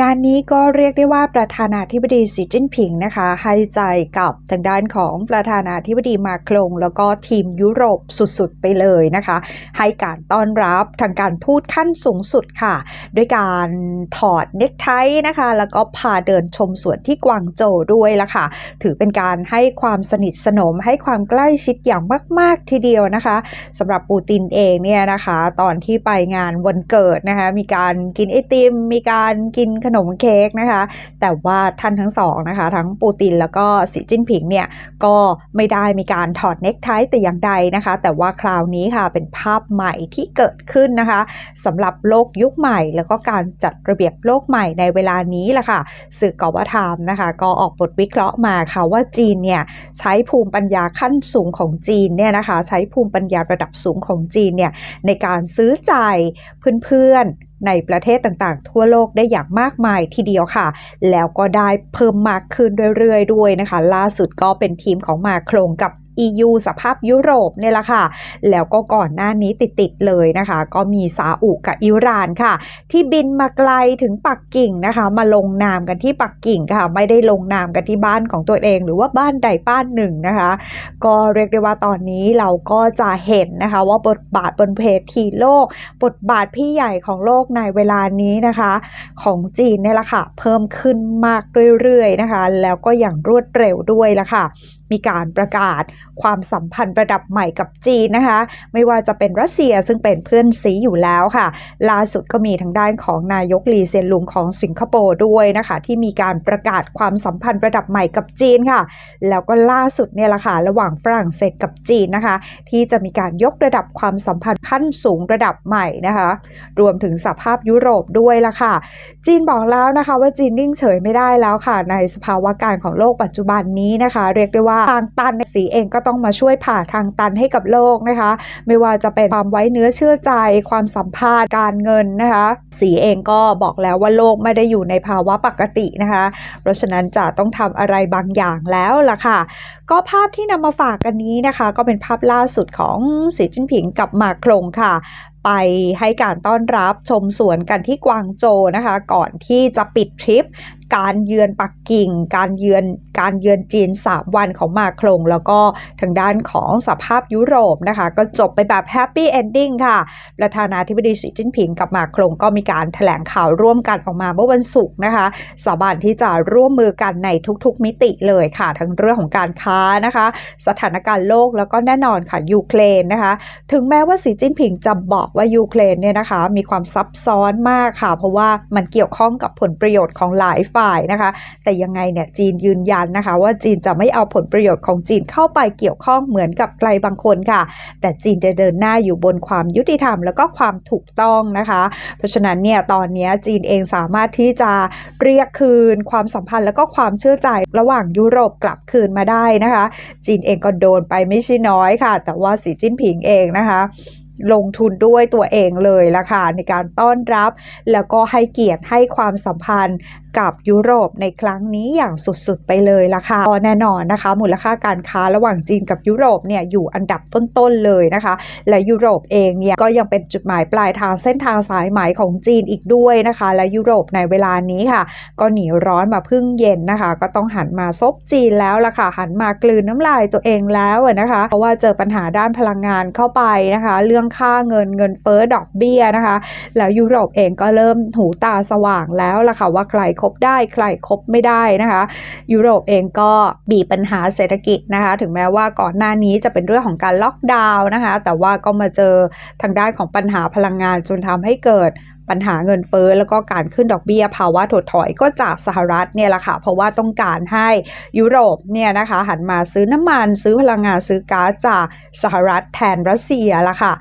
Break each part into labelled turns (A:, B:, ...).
A: งานนี้ก็เรียกได้ว่าประธานาธิบดีสีจิ้นผิงนะคะ ให้ใจกับทางด้านของประธานาธิบดีมาครง แล้วก็ทีมยุโรปสุดๆไปเลยนะคะ ให้การต้อนรับทางการทูตขั้นสูงสุดค่ะ ด้วยการถอดเน็กไทนะคะ แล้วก็พาเดินชมสวนที่กวางโจวด้วยละค่ะ ถือเป็นการให้ความสนิทสนมให้ความใกล้ชิดอย่างมาก ๆทีเดียวนะคะสำหรับปูตินเองเนี่ยนะคะ ตอนที่ไปงานวันเกิดนะคะมีการกินไอติมมีการกินขนมเค้กนะคะ แต่ว่าท่านทั้งสองนะคะ ทั้งปูตินแล้วก็สีจิ้นผิงเนี่ยก็ไม่ได้มีการถอดเน็กไทแต่อย่างใดนะคะ แต่ว่าคราวนี้ค่ะเป็นภาพใหม่ที่เกิดขึ้นนะคะสำหรับโลกยุคใหม่ แล้วก็การจัดระเบียบโลกใหม่ในเวลานี้แหละค่ะสื่อกวทามนะคะ ก็ออกบทวิเคราะห์มาค่ะว่าจีนเนี่ยใช้ภูมิปัญญาขั้นสูงของจีนเนี่ยนะคะ ใช้ภูมิปัญญาระดับสูงของจีนเนี่ยในการซื้อใจเพื่อนๆ ในประเทศต่างๆ ทั่วโลกได้อย่างมากมายทีเดียวค่ะ แล้วก็ได้เพิ่มมากขึ้นเรื่อยๆ ด้วยนะคะ ล่าสุดก็เป็นทีมของมาโครงกับ EU สภาพยุโรปเนี่ยแหละค่ะ แล้วก็ก่อนหน้านี้ติดๆเลยนะคะ ก็มีซาอุกับอิหร่านค่ะ ที่บินมาไกลถึงปักกิ่งนะคะ มาลงนามกันที่ปักกิ่งค่ะ ไม่ได้ลงนามกันที่บ้านของตัวเองหรือว่าบ้านใดบ้านหนึ่งนะคะ ก็เรียกได้ว่าตอนนี้เราก็จะเห็นนะคะ ว่าบทบาทบนเพจทีโลก บทบาทพี่ใหญ่ของโลกในเวลานี้นะคะ ของจีนเนี่ยแหละค่ะ เพิ่มขึ้นมากเรื่อยๆนะคะ แล้วก็อย่างรวดเร็วด้วยละค่ะ มีการประกาศความสัมพันธ์ระดับใหม่กับจีนนะคะ ไม่ว่าจะเป็นรัสเซียซึ่งเป็นเพื่อนซีอยู่แล้วค่ะ ล่าสุดก็มีทางด้านของนายกลีเซียนลุงของสิงคโปร์ด้วยนะคะ ที่มีการประกาศความสัมพันธ์ระดับใหม่กับจีนค่ะ แล้วก็ล่าสุดเนี่ยแหละค่ะระหว่างฝรั่งเศสกับจีนนะคะ ที่จะมีการยกระดับความสัมพันธ์ขั้นสูงระดับใหม่นะคะ รวมถึงสภาพยุโรปด้วยละค่ะ จีนบอกแล้วนะคะว่าจีนนิ่งเฉยไม่ได้แล้วค่ะ ในสภาวะการของโลกปัจจุบันนี้นะคะ เรียกได้ว่าทางตันในสีเองก็ต้องมาช่วยผ่าทางตันให้กับโลกนะคะ ไม่ว่าจะเป็นความไว้เนื้อเชื่อใจ ความสัมพันธ์การเงินนะคะ สีเองก็บอกแล้วว่าโลกไม่ได้อยู่ในภาวะปกตินะคะ เพราะฉะนั้นจะต้องทำอะไรบางอย่างแล้วล่ะค่ะ ก็ภาพที่นำมาฝากกันนี้นะคะ ก็เป็นภาพล่าสุดของสีจิ้นผิงกับมาโครงค่ะไปให้การต้อนรับชมสวนกันที่กวางโจนะคะ ก่อนที่จะปิดทริป การเยือนปักกิ่ง การเยือนการเยือนจีน 3 วันของมาโครง แล้วก็ทางด้านของสภาพยุโรปนะคะ ก็จบไปแบบแฮปปี้เอนดิ้งค่ะ ประธานาธิบดีสีจิ้นผิงกับมาโครงก็มีการแถลงข่าวร่วมกันออกมาเมื่อวันศุกร์นะคะ สาบานที่จะร่วมมือกันในทุกๆ มิติเลยค่ะ ทั้งเรื่องของการค้านะคะ สถานการณ์โลกแล้วก็แน่นอนค่ะยูเครนนะคะ ถึงแม้ว่าสีจิ้นผิงจะบอกว่ายูเครนเนี่ยนะคะ มีความซับซ้อนมากค่ะ เพราะว่ามันเกี่ยวข้องกับผลประโยชน์ของหลายฝ่ายนะคะ แต่ยังไงเนี่ยจีนยืนยันนะคะ ว่าจีนจะไม่เอาผลประโยชน์ของจีนเข้าไปเกี่ยวข้องเหมือนกับใครบางคนค่ะ แต่จีนจะเดินหน้าอยู่บนความยุติธรรมแล้วก็ความถูกต้องนะคะ เพราะฉะนั้นเนี่ยตอนนี้จีนเองสามารถที่จะเรียกคืนความสัมพันธ์แล้วก็ความเชื่อใจระหว่างยุโรปกลับคืนมาได้นะคะ จีนเองก็โดนไปไม่ใช่น้อยค่ะ แต่ว่าสีจิ้นผิงเองนะคะลงทุนด้วยตัวเองเลยละค่ะในการต้อนรับ แล้วก็ให้เกียรติให้ความสัมพันธ์ กับยุโรปในครั้งนี้อย่างสุดๆไปเลยล่ะค่ะแน่นอนนะคะ มูลค่าการค้าระหว่างจีนกับยุโรปเนี่ยอยู่อันดับต้นๆเลยนะคะ และยุโรปเองเนี่ยก็ยังเป็นจุดหมายปลายทางเส้นทางสายไหมของจีนอีกด้วยนะคะ และยุโรปในเวลานี้ค่ะ ก็หนีร้อนมาพึ่งเย็นนะคะ ก็ต้องหันมาซบจีนแล้วล่ะค่ะ หันมากลืนน้ำลายตัวเองแล้วนะคะ เพราะว่าเจอปัญหาด้านพลังงานเข้าไปนะคะ เรื่องค่าเงินเงินเฟ้อดอกเบี้ยนะคะ แล้วยุโรปเองก็เริ่มหูตาสว่างแล้วล่ะค่ะว่าใครคบได้ ใครคบไม่ได้นะคะ ยุโรปเองก็บีปัญหาเศรษฐกิจนะคะ ถึงแม้ว่าก่อนหน้านี้จะเป็นเรื่องของการล็อกดาวน์นะคะ แต่ว่าก็มาเจอทางด้านของปัญหาพลังงานจนทำให้เกิด ปัญหาเงินเฟ้อแล้วก็การขึ้นดอกเบี้ยภาวะถดถอยก็จากสหรัฐเนี่ยแหละค่ะ เพราะว่าต้องการให้ยุโรปเนี่ยนะคะหันมาซื้อน้ำมันซื้อพลังงานซื้อก๊าซจากสหรัฐแทนรัสเซียละค่ะ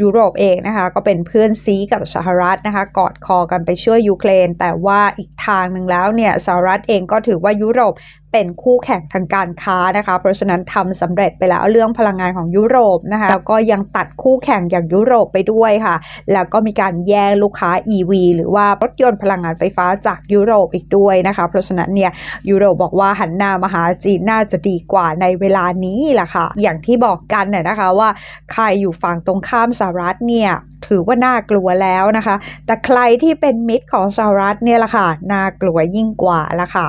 A: ยุโรปเองนะคะก็เป็นเพื่อนซีกับสหรัฐนะคะกอดคอกันไปช่วยยูเครน แต่ว่าอีกทางหนึ่งแล้วเนี่ยสหรัฐเองก็ถือว่ายุโรปเป็นคู่แข่งทางการค้านะคะ เพราะฉะนั้นทำสำเร็จไปแล้วเรื่องพลังงานของยุโรปนะคะ แล้วก็ยังตัดคู่แข่งอย่างยุโรปไปด้วยค่ะ แล้วก็มีการแย่งลูกค้า EV หรือว่ารถยนต์พลังงานไฟฟ้าจากยุโรปอีกด้วยนะคะ เพราะฉะนั้นเนี่ยยุโรปบอกว่าหันหน้ามาหาจีนน่าจะดีกว่าในเวลานี้แหละค่ะ อย่างที่บอกกันเนี่ยนะคะว่าใครอยู่ฝั่งตรงข้ามสหรัฐเนี่ยถือว่าน่ากลัวแล้วนะคะ แต่ใครที่เป็นมิตรของสหรัฐเนี่ยแหละค่ะน่ากลัวยิ่งกว่าละค่ะ